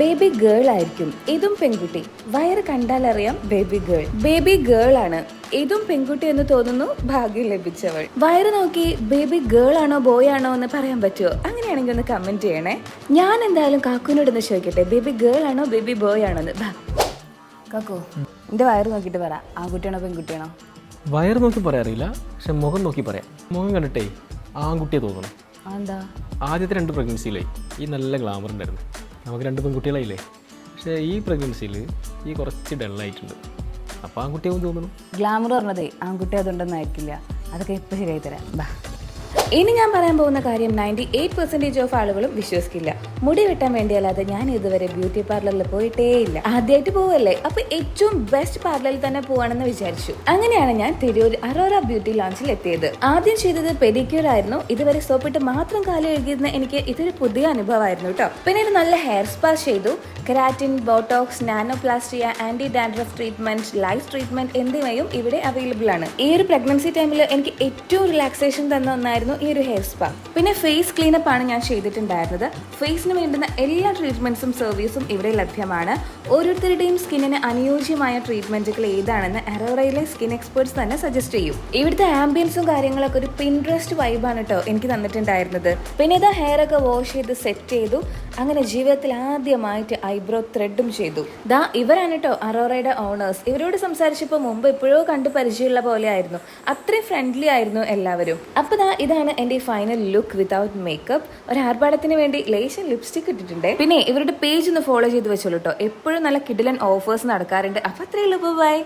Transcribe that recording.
Baby girl ആയിരിക്കും. ഇതും പെൺകുട്ടി. വയറ് കണ്ടാലറിയാം ബേബി ഗേൾ ബേബി ഗേൾ ആണ്. ഇതും പെൺകുട്ടി എന്ന് തോന്നുന്നു ഭാഗ്യം ലഭിച്ചവൾ. വയറ് നോക്കി ബേബി ഗേൾ ആണോ ബോയ് ആണോ എന്ന് പറയാൻ പറ്റുമോ അങ്ങനെയാണെങ്കിൽ ഒന്ന് കമന്റ് ചെയ്യണേ. ഞാൻ എന്തായാലും കാക്കുവിനോട് ഒന്ന് ചോദിക്കട്ടെ. ബേബി ഗേൾ ആണോ ബേബി ബോയ് ആണോ എന്ന്. കാക്കു എന്റെ വയറ് നോക്കിട്ട് പറ. ആ കുട്ടിയാണോ പെൺകുട്ടിയാണോ? വയറ് നോക്കി പറയാറില്ല പക്ഷെ മുഖം നോക്കി പറയാം. മുഖം കണ്ടിട്ടേ ആൺകുട്ടിയെ തോന്നണം. എന്താ? ആദ്യത്തെ രണ്ട് പ്രഗ്നൻസിയിലേ ഈ നല്ല ഗ്ലാമർ ഉണ്ടായിരുന്നു. നമുക്ക് രണ്ട് പെൺകുട്ടികളായില്ലേ? പക്ഷേ ഈ പ്രഗ്നൻസിയിൽ ഈ കുറച്ച് ഡള്ളായിട്ടുണ്ട് അപ്പോൾ ആൺകുട്ടിയാവും തോന്നുന്നു. ഗ്ലാമർ പറഞ്ഞതേ ആൺകുട്ടി അതുണ്ടെന്നായിരിക്കില്ല. അതൊക്കെ ഇപ്പൊ ശരിയായി തരാം. ബാ. ഇനി ഞാൻ പറയാൻ പോകുന്ന കാര്യം നയന്റി എയ്റ്റ് പെർസെന്റേജ് ഓഫ് ആളുകളും വിശ്വസിക്കില്ല. മുടി വെട്ടാൻ വേണ്ടിയല്ലാതെ ഞാൻ ഇതുവരെ ബ്യൂട്ടി പാർലറിൽ പോയിട്ടേ ഇല്ല ആദ്യമായിട്ട് പോവല്ലേ? അപ്പൊ ഏറ്റവും ബെസ്റ്റ് പാർലറിൽ തന്നെ പോവാണെന്ന് വിചാരിച്ചു. അങ്ങനെയാണ് ഞാൻ തിരൂർ അറോറ ബ്യൂട്ടി ലോഞ്ചിൽ എത്തിയത്. ആദ്യം ചെയ്തത് പെഡിക്യൂർ ആയിരുന്നു. ഇതുവരെ സോപ്പിട്ട് മാത്രം കാലം എഴുതിയിരുന്ന എനിക്ക് ഇതൊരു പുതിയ അനുഭവമായിരുന്നു കേട്ടോ. പിന്നെ നല്ല ഹെയർ സ്പാ ചെയ്തു. Keratin botox nanoplastia anti dandruff treatment life treatment എന്നിവയും ഇവിടെ അവൈലബിൾ ആണ്. ഈ ഒരു പ്രഗ്നൻസി ടൈമിൽ എനിക്ക് ഏറ്റവും റിലാക്സേഷൻ തന്ന ഒന്നായിരുന്നു ഈ ഒരു ഹെയർ സ്പാ പിന്നെ ഫേസ് ക്ലീനപ്പ് ആണ് ഞാൻ ചെയ്തിട്ടുണ്ടായിരുന്നത്. ഫേസിന് വേണ്ടുന്ന എല്ലാ ട്രീറ്റ്മെന്റ്സും സർവീസും ഇവിടെ ലഭ്യമാണ്. ഓരോരുത്തരുടെയും സ്കിന്നിന് അനുയോജ്യമായ ട്രീറ്റ്മെന്റുകൾ ഏതാണെന്ന് അറോറയിലെ സ്കിൻ എക്സ്പേർട്സ് തന്നെ സജസ്റ്റ് ചെയ്യും. ഇവിടുത്തെ ആംബിയൻസും കാര്യങ്ങളൊക്കെ ഒരു പിൻട്രസ്റ്റ് വൈബാണ് കേട്ടോ എനിക്ക് തന്നിട്ടുണ്ടായിരുന്നത്. പിന്നെ ഇതാ ഹെയർ ഒക്കെ വാഷ് ചെയ്ത് സെറ്റ് ചെയ്തു. അങ്ങനെ ജീവിതത്തിൽ ആദ്യമായിട്ട് ഐബ്രോ ത്രെഡും ചെയ്തു. ദാ ഇവരാണ് കേട്ടോ അറോറയുടെ ഓണേഴ്സ് ഇവരോട് സംസാരിച്ചപ്പോൾ മുമ്പ് എപ്പോഴോ കണ്ട് പരിചയമുള്ള പോലെ ആയിരുന്നു അത്രയും ഫ്രണ്ട്ലി ആയിരുന്നു എല്ലാവരും. അപ്പൊ ദാ ഇതാണ് എന്റെ ഫൈനൽ ലുക്ക് വിതൗട്ട് മേക്കപ്പ് ഒരു ആർഭാടത്തിന് വേണ്ടി ലേശം ലിപ്സ്റ്റിക് ഇട്ടിട്ടുണ്ട്. പിന്നെ ഇവരുടെ പേജ് ഒന്ന് ഫോളോ ചെയ്ത് വെച്ചോളൂ കേട്ടോ എപ്പോഴും നല്ല കിഡിലൻ ഓഫേഴ്സ് നടക്കാറുണ്ട്. അപ്പൊ അത്രയേ ഉള്ളൂ. ബൈ